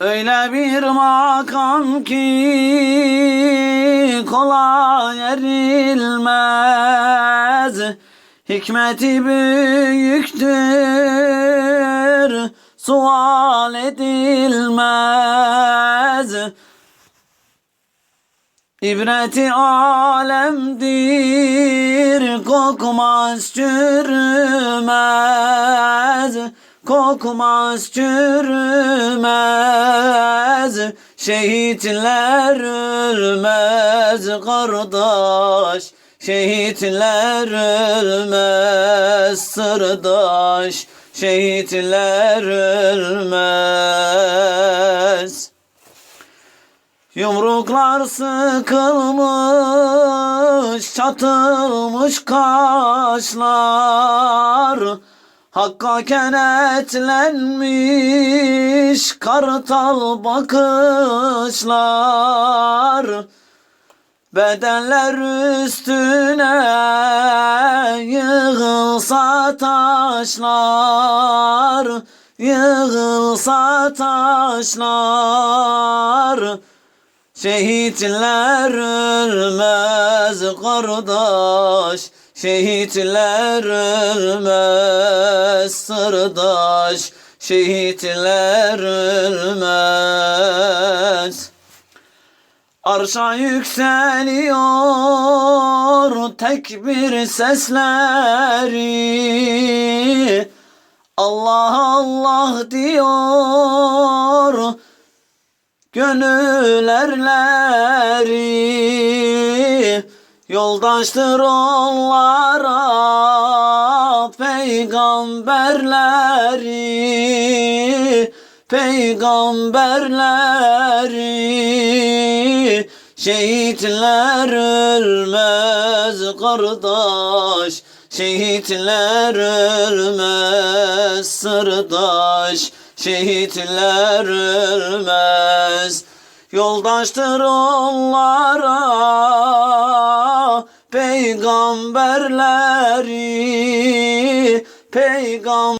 Öyle bir makam ki kolay erilmez. Hikmeti büyüktür sual edilmez. İbreti alemdir kokmaz çürümez kokmaz çürümez şehitler ölmez kardeş. Şehitler ölmez sırdaş şehitler ölmez. Yumruklar sıkılmış, çatılmış kaşlar Hakka kenetlenmiş kartal bakışlar. Bedenler üstüne yığılsa taşlar. Yığılsa taşlar Şehitler ölmez kardeş. Şehitler ölmez sırdaş. Şehitler ölmez. Arşa yükseliyor tekbir sesleri. Allah Allah diyor gönüllerleri Yoldaştır onlara peygamberleri Peygamberleri. Şehitler ölmez kardeş Şehitler ölmez sırdaş Şehitler ölmez. Yoldaştır onlara. Peygamberleri Peygam